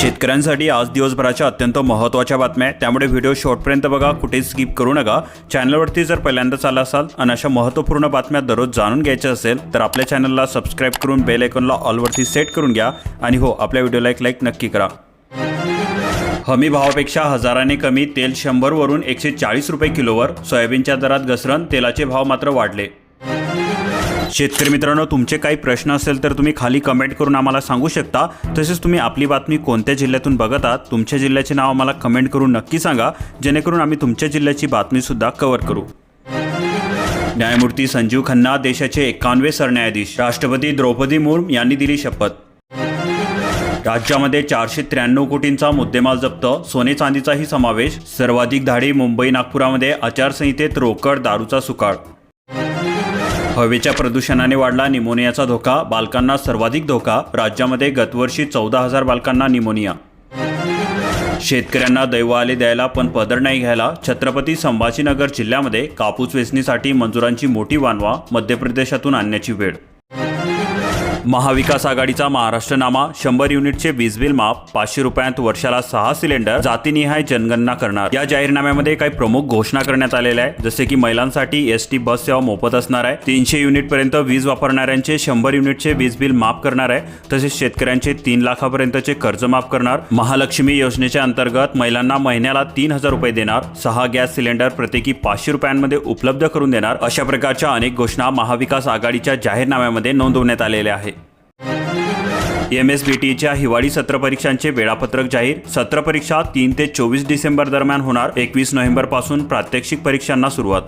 शेतकऱ्यांसाठी आज दिवसभराच्या अत्यंत महत्त्वाच्या बातम्या आहेत. त्यामुळे व्हिडिओ शॉर्टपर्यंत बघा कुठेच स्किप करू नका. चॅनलवरती जर पहिल्यांदाच आला असाल आणि अशा महत्त्वपूर्ण बातम्या दररोज जाणून घ्यायच्या असेल तर आपल्या चॅनलला सबस्क्राईब करून बेल आयकॉनला ऑलवरती सेट करून घ्या आणि हो आपल्या व्हिडिओला एक लाईक नक्की करा. हमी भावापेक्षा हजाराने कमी तेल शंभरवरून एकशे चाळीस रुपये किलोवर सोयाबीनच्या दरात घसरण तेलाचे भाव मात्र वाढले. शेतकरी मित्रांनो तुमचे काही प्रश्न असेल तर तुम्ही खाली कमेंट करून आम्हाला सांगू शकता. तसेच तुम्ही आपली बातमी कोणत्या जिल्ह्यातून बघत आहात तुमच्या जिल्ह्याचे नाव आम्हाला कमेंट करून नक्की सांगा. जेणेकरून आम्ही तुमच्या जिल्ह्याची बातमीसुद्धा कव्हर करू. न्यायमूर्ती संजीव खन्ना देशाचे एकानवे सरन्यायाधीश. राष्ट्रपती द्रौपदी मुर्मू यांनी दिली शपथ. राज्यामध्ये चारशे त्र्याण्णव कोटींचा मुद्देमाल जप्त. सोने चांदीचाही समावेश. सर्वाधिक धाडी मुंबई नागपुरामध्ये आचारसंहितेत रोकड दारूचा सुकाळ. हवेच्या प्रदूषणाने वाढला निमोनियाचा धोका बालकांना सर्वाधिक धोका राज्यामध्ये गतवर्षी चौदा हजार बालकांना निमोनिया. शेतकऱ्यांना दैव आले द्यायला पण पदर नाही घ्यायला छत्रपती संभाजीनगर जिल्ह्यामध्ये कापूस वेचणीसाठी मजुरांची मोठी वानवा मध्य प्रदेशातून आणण्याची वेळ महाविकास आघाडीचा महाराष्ट्रनामा शंभर युनिटचे वीज बिल माफ पाचशे रुपयांत वर्षाला सहा सिलेंडर जातीनिहाय जनगणना करणार. या जाहीरनाम्यामध्ये काही प्रमुख घोषणा करण्यात आलेल्या आहे जसे की महिलांसाठी एस टी बस सेवा मोफत असणार आहे. तीनशे युनिट पर्यंत वीज वापरणाऱ्यांचे शंभर युनिटचे वीज बिल माफ करणार आहे. तसेच शेतकऱ्यांचे तीन लाखापर्यंतचे कर्ज माफ करणार. महालक्ष्मी योजनेच्या अंतर्गत महिलांना महिन्याला तीन हजार रुपये देणार. सहा गॅस सिलेंडर प्रत्येकी पाचशे रुपयांमध्ये उपलब्ध करून देणार. अशा प्रकारच्या अनेक घोषणा महाविकास आघाडीच्या जाहीरनाम्यामध्ये नोंदवण्यात आलेल्या आहे एम एस बी टीच्या हिवाळी सत्र परीक्षांचे वेळापत्रक जाहीर. सत्र परीक्षा तीन ते चोवीस डिसेंबर दरम्यान होणार. एकवीस नोव्हेंबरपासून प्रात्यक्षिक परीक्षांना सुरुवात.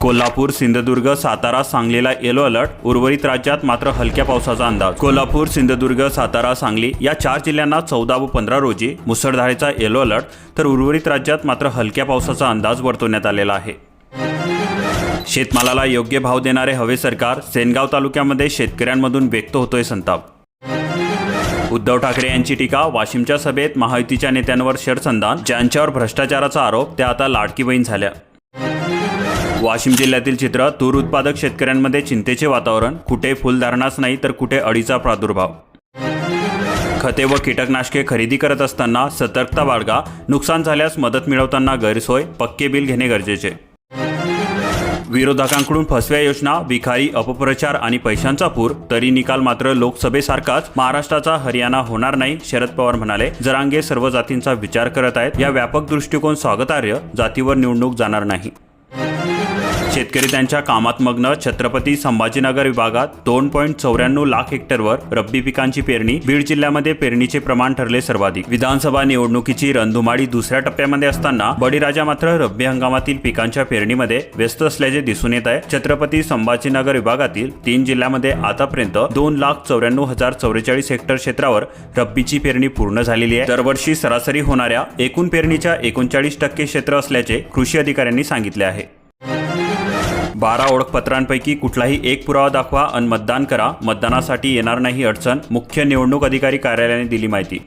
कोल्हापूर सिंधुदुर्ग सातारा सांगलीला येलो अलर्ट उर्वरित राज्यात मात्र हलक्या पावसाचा अंदाज. कोल्हापूर सिंधुदुर्ग सातारा सांगली या चार जिल्ह्यांना चौदा व पंधरा रोजी मुसळधारेचा येलो अलर्ट तर उर्वरित राज्यात मात्र हलक्या पावसाचा अंदाज वर्तवण्यात आलेला आहे. शेतमालाला योग्य भाव देणारे हवे सरकार सेनगाव तालुक्यामध्ये शेतकऱ्यांमधून व्यक्त होतोय संताप. उद्धव ठाकरे यांची टीका वाशिमच्या सभेत महायुतीच्या नेत्यांवर शरसंधान ज्यांच्यावर भ्रष्टाचाराचा आरोप त्या आता लाडकी बहीण झाल्या. वाशिम जिल्ह्यातील चित्र तूर उत्पादक शेतकऱ्यांमध्ये चिंतेचे वातावरण कुठे फुलधारणाच नाही तर कुठे अडीचा प्रादुर्भाव. खते व कीटकनाशके खरेदी करत असताना सतर्कता बाळगा नुकसान झाल्यास मदत मिळवताना गैरसोय पक्के बिल घेणे गरजेचे. विरोधकांकडून फसव्या योजना विखारी अपप्रचार आणि पैशांचा पूर तरी निकाल मात्र लोकसभेसारखाच. महाराष्ट्राचा हरियाणा होणार नाही शरद पवार म्हणाले. जरांगे सर्व जातींचा विचार करत आहेत. या व्यापक दृष्टिकोन स्वागतार्ह जातीवर निवडणूक जाणार नाही. शेतकरी त्यांच्या कामात मग्न छत्रपती संभाजीनगर विभागात दोन पॉईंट चौऱ्याण्णव लाख हेक्टरवर रब्बी पिकांची पेरणी बीड जिल्ह्यामध्ये पेरणीचे प्रमाण ठरले सर्वाधिक. विधानसभा निवडणुकीची रणधुमाळी दुसऱ्या टप्प्यामध्ये असताना बळीराजा मात्र रब्बी हंगामातील पिकांच्या पेरणीमध्ये व्यस्त असल्याचे दिसून येत आहे. छत्रपती संभाजीनगर विभागातील तीन जिल्ह्यामध्ये आतापर्यंत दोन लाख चौऱ्याण्णव हजार चौवेचाळीस हेक्टर क्षेत्रावर रब्बीची पेरणी पूर्ण झालेली आहे. दरवर्षी सरासरी होणाऱ्या एकूण पेरणीच्या एकोणचाळीस टक्के क्षेत्र असल्याचे कृषी अधिकाऱ्यांनी सांगितले आहे. बारा ओळखपत्रांपैकी कुठलाही एक पुरावा दाखवा आणि मतदान करा. मतदानासाठी येणार नाही अडचण. मुख्य निवडणूक अधिकारी कार्यालयाने दिली माहिती.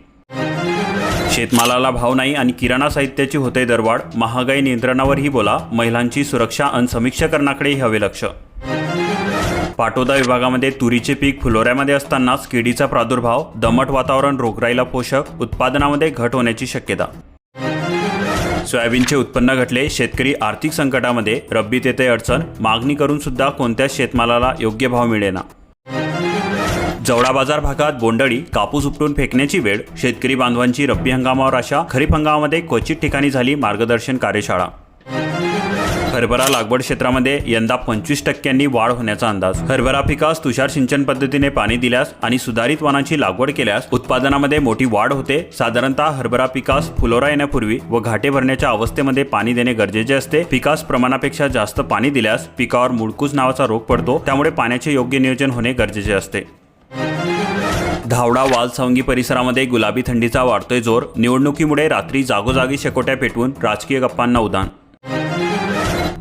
शेतमालाला भाव नाही आणि किराणा साहित्याची होते दरवाढ. महागाई नियंत्रणावरही बोला. महिलांची सुरक्षा आणि समीक्षकरणाकडेही हवे लक्ष. पाटोदा विभागामध्ये तुरीचे पीक फुलोऱ्यामध्ये असतानाच किडीचा प्रादुर्भाव दमट वातावरण रोगराईला पोषक उत्पादनामध्ये घट होण्याची शक्यता. सोयाबीनचे उत्पन्न घटले शेतकरी आर्थिक संकटामध्ये रब्बीत येते अडचण मागणी करून सुद्धा कोणत्याच शेतमालाला योग्य भाव मिळेना. जवळा बाजार भागात बोंडळी कापूस उपटून फेकण्याची वेळ शेतकरी बांधवांची रब्बी हंगामावर आशा खरीप हंगामामध्ये क्वचित ठिकाणी झाली मार्गदर्शन कार्यशाळा. हरभरा लागवड क्षेत्रामध्ये यंदा पंचवीस टक्क्यांनी वाढ होण्याचा अंदाज. हरभरा पिकास तुषार सिंचन पद्धतीने पाणी दिल्यास आणि सुधारित वाणाची लागवड केल्यास उत्पादनामध्ये मोठी वाढ होते. साधारणतः हरभरा पिकास फुलोरा येण्यापूर्वी व घाटे भरण्याच्या अवस्थेमध्ये पाणी देणे गरजेचे असते. पिकास प्रमाणापेक्षा जास्त पाणी दिल्यास पिकावर मुळकूस नावाचा रोग पडतो. त्यामुळे पाण्याचे योग्य नियोजन होणे गरजेचे असते. धावडा वालसावंगी परिसरामध्ये गुलाबी थंडीचा वाढतोय जोर. निवडणुकीमुळे रात्री जागोजागी शेकोट्या पेटवून राजकीय गप्पांना उदान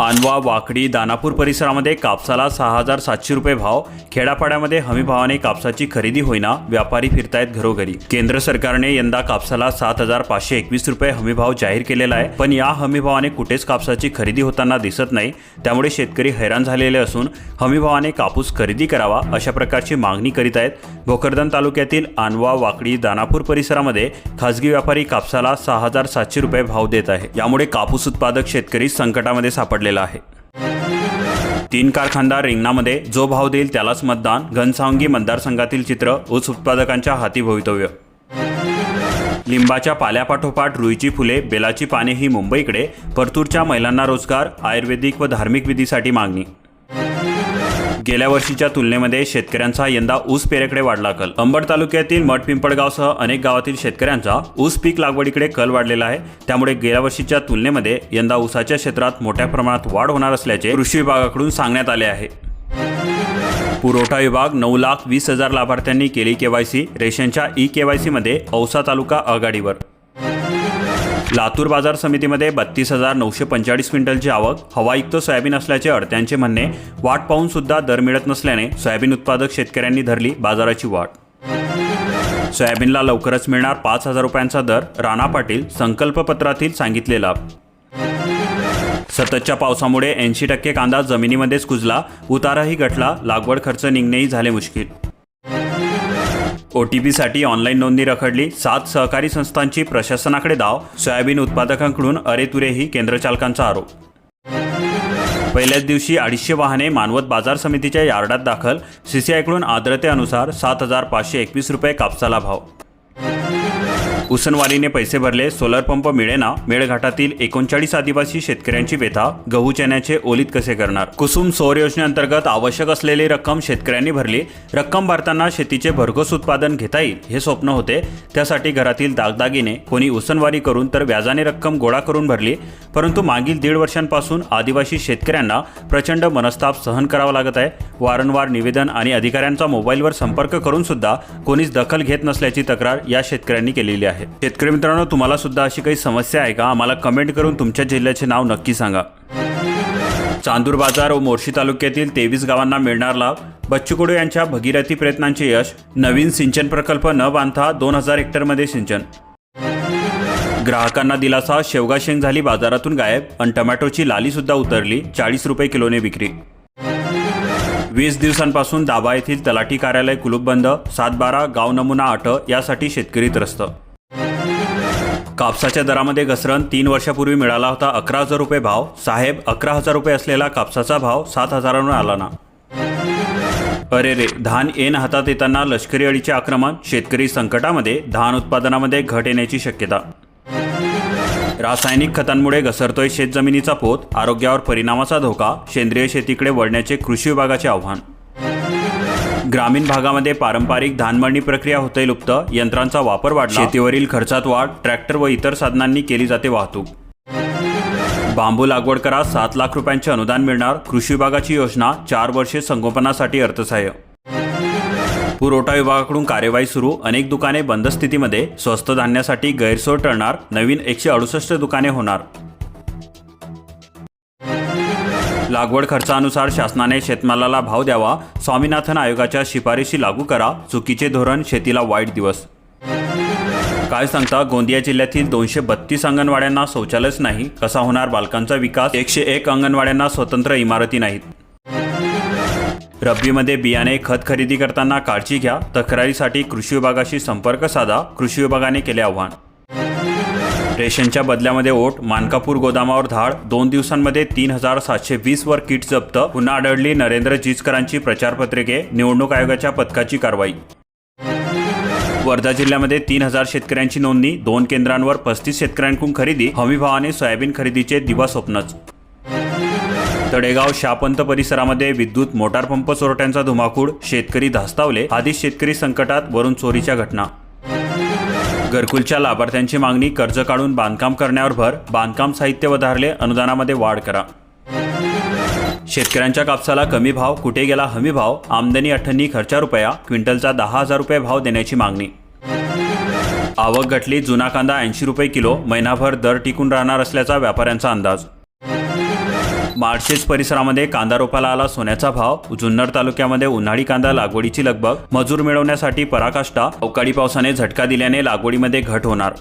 आणवा वाकडी दानापूर परिसरामध्ये कापसाला सहा हजार सातशे रुपये भाव खेडापाड्यामध्ये हमी भावाने कापसाची खरेदी होईना व्यापारी फिरतायत घरोघरी. केंद्र सरकारने यंदा कापसाला सात हजार पाचशे एकवीस रुपये हमी भाव जाहीर केलेला आहे पण या हमी भावाने कुठेच कापसाची खरेदी होताना दिसत नाही त्यामुळे शेतकरी हैराण झालेले असून हमी भावाने कापूस खरेदी करावा अशा प्रकारची मागणी करीत आहेत. भोकरदन तालुक्यातील आणवा वाकडी दानापूर परिसरामध्ये खासगी व्यापारी कापसाला सहा हजार सातशे रुपये भाव देत आहे. यामुळे कापूस उत्पादक शेतकरी संकटामध्ये सापडलेला आहे. तीन कारखानदार रिंगणामध्ये जो भाव देईल त्यालाच मतदान घनसावंगी मतदारसंघातील चित्र ऊस उत्पादकांच्या हाती भवितव्य. लिंबाच्या पाल्यापाठोपाठ रुईची फुले बेलाची पाने ही मुंबईकडे परतूरच्या महिलांना रोजगार आयुर्वेदिक व धार्मिक विधीसाठी मागणी. गेल्या वर्षीच्या तुलनेमध्ये शेतकऱ्यांचा यंदा ऊस पेरेकडे वाढला कल. अंबड तालुक्यातील मठ पिंपळगावसह अनेक गावातील शेतकऱ्यांचा ऊस पीक लागवडीकडे कल वाढलेला आहे. त्यामुळे गेल्या वर्षीच्या तुलनेमध्ये यंदा ऊसाच्या क्षेत्रात मोठ्या प्रमाणात वाढ होणार असल्याचे कृषी विभागाकडून सांगण्यात आले आहे. पुरवठा विभाग नऊ लाख वीस हजार लाभार्थ्यांनी केली केवायसी रेशनच्या ई केवायसी मध्ये औसा तालुका आघाडीवर. लातूर बाजार समितीमध्ये बत्तीस हजार नऊशे पंचेचाळीस क्विंटलची आवक हवायुक्त सोयाबीन असल्याचे अडत्यांचे म्हणणे वाट पाहून सुद्धा दर मिळत नसल्याने सोयाबीन उत्पादक शेतकऱ्यांनी धरली बाजाराची वाट. सोयाबीनला लवकरच मिळणार पाच हजार रुपयांचा दर राणा पाटील संकल्पपत्रातील सांगितले लाभ. सततच्या पावसामुळे ऐंशी टक्के कांदा जमिनीमध्येच कुजला उताराही घटला लागवड खर्च निघणेही झाले मुश्किल. ओ टी पीसाठी ऑनलाईन नोंदणी रखडली. सात सहकारी संस्थांची प्रशासनाकडे धाव. सोयाबीन उत्पादकांकडून अरेतुरेही केंद्रचालकांचा आरोप. पहिल्याच दिवशी अडीचशे वाहने मानवत बाजार समितीच्या यार्डात दाखल. सीसीआयकडून आर्द्रतेनुसार सात हजार पाचशे एकवीस रुपये कापसाला भाव. उसनवालीने पैसे भरले सोलर पंप मिळेना मेळघाटातील एकोणचाळीस आदिवासी शेतकऱ्यांची व्यथा गहू चण्याचे ओलीत कसे करणार? कुसुम सौर योजनेअंतर्गत आवश्यक असलेली रक्कम शेतकऱ्यांनी भरली. रक्कम भरताना शेतीचे भरघोस उत्पादन घेता येईल हे स्वप्न होते. त्यासाठी घरातील दागदागिने कोणी उसनवारी करून तर व्याजाने रक्कम गोळा करून भरली. परंतु मागील दीड वर्षांपासून आदिवासी शेतकऱ्यांना प्रचंड मनस्ताप सहन करावा लागत आहे. वारंवार निवेदन आणि अधिकाऱ्यांचा मोबाईलवर संपर्क करून सुद्धा कोणीच दखल घेत नसल्याची तक्रार या शेतकऱ्यांनी केलेली आहे. शेतकरी मित्रांनो तुम्हाला सुद्धा अशी काही समस्या आहे का? आम्हाला कमेंट करून तुमच्या जिल्ह्याचे नाव नक्की सांगा. चांदूर बाजार व मोर्शी तालुक्यातील तेवीस गावांना मिळणार लाभ. बच्चू यांच्या भगीरथी प्रयत्नांचे यश. नवीन सिंचन प्रकल्प न बांधता दोन हजार हेक्टरमध्ये सिंचन. ग्राहकांना दिलासा शेवगा शेंग झाली बाजारातून गायब. आणि टमॅटोची लाली सुद्धा उतरली. चाळीस रुपये किलोने विक्री. वीस दिवसांपासून दाबा येथील तलाठी कार्यालय कुलूप बंद गाव नमुना आठ यासाठी शेतकरी त्रस्त. कापसाच्या दरामध्ये घसरण तीन वर्षापूर्वी मिळाला होता अकरा हजार रुपये भाव. साहेब अकरा हजार रुपये असलेला कापसाचा भाव सात हजारांवर आला ना. अरे रे धान येन हातात येताना लष्करी अळीचे आक्रमण शेतकरी संकटामध्ये धान उत्पादनामध्ये घट येण्याची शक्यता. रासायनिक खतांमुळे घसरतोय शेतजमिनीचा पोत आरोग्यावर परिणामाचा धोका सेंद्रिय शेतीकडे वळण्याचे कृषी विभागाचे आव्हान. ग्रामीण भागामध्ये पारंपरिक धानमळणी प्रक्रिया होते लुप्त यंत्रांचा वापर वाढला. शेतीवरील खर्चात वाढ ट्रॅक्टर व इतर साधनांनी केली जाते वाहतूक. बांबू लागवड करा सात लाख रुपयांचे अनुदान मिळणार कृषी विभागाची योजना चार वर्षे संगोपनासाठी अर्थसहाय्य. पुरवठा विभागाकडून कार्यवाही सुरू. अनेक दुकाने बंद स्थितीमध्ये स्वस्त धान्यासाठी गैरसोय टळणार. नवीन एकशे अडुसष्ट दुकाने होणार. लागवड खर्चानुसार शासनाने शेतमालाला भाव द्यावा. स्वामीनाथन आयोगाच्या शिफारशी लागू करा. चुकीचे धोरण शेतीला वाईट दिवस. काय सांगता गोंदिया जिल्ह्यातील दोनशे बत्तीस अंगणवाड्यांना शौचालयच नाही. कसा होणार? बालकांचा विकास. एकशे एक अंगणवाड्यांना स्वतंत्र इमारती नाहीत. रब्बीमध्ये बियाणे खत खरेदी करताना काळजी घ्या तक्रारीसाठी कृषी विभागाशी संपर्क साधा कृषी विभागाने केले आव्हान. रेशनच्या बदल्यामध्ये ओट मानकापूर गोदामावर धाड दोन दिवसांमध्ये तीन हजार सातशे वीस वर किट जप्त पुन्हा आढळली नरेंद्र जिचकरांची प्रचारपत्रिके निवडणूक आयोगाच्या पथकाची कारवाई. वर्धा जिल्ह्यामध्ये तीन हजार शेतकऱ्यांची नोंदणी दोन केंद्रांवर पस्तीस शेतकऱ्यांकडून खरेदी हमीभावाने सोयाबीन खरेदीचे दिवा स्वप्नच तडेगाव शापंत परिसरामध्ये विद्युत मोटार पंप चोरट्यांचा धुमाकूळ शेतकरी धास्तावले आधीच शेतकरी संकटात वरून चोरीच्या घटना. घरकुलच्या लाभार्थ्यांची मागणी कर्ज काढून बांधकाम करण्यावर भर बांधकाम साहित्य वधारले अनुदानामध्ये वाढ करा. शेतकऱ्यांच्या कापसाला कमी भाव कुठे गेला हमी भाव आमदनी अठ्ठन्नी खर्चा रुपया क्विंटलचा दहा हजार रुपये भाव देण्याची मागणी. आवक घटली जुना कांदा ऐंशी रुपये किलो महिनाभर दर टिकून राहणार असल्याचा व्यापाऱ्यांचा अंदाज. माळशेज परिसरामध्ये कांदा रोपाला आला सोन्याचा भाव. जुन्नर तालुक्यामध्ये उन्हाळी कांदा लागवडीची लगबग. मजूर मिळवण्यासाठी पराकाष्ठा. अवकाळी पावसाने झटका दिल्याने लागवडीमध्ये घट होणार.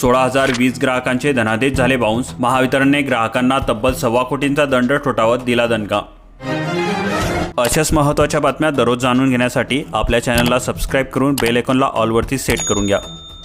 सोळा हजार वीज ग्राहकांचे धनादेश झाले बाउन्स महावितरणने ग्राहकांना तब्बल सव्वा कोटींचा दंड ठोठावत दिला दणका. अशाच महत्त्वाच्या बातम्या दररोज जाणून घेण्यासाठी आपल्या चॅनलला सबस्क्राईब करून बेल आयकॉनला ऑलवरती सेट करून घ्या.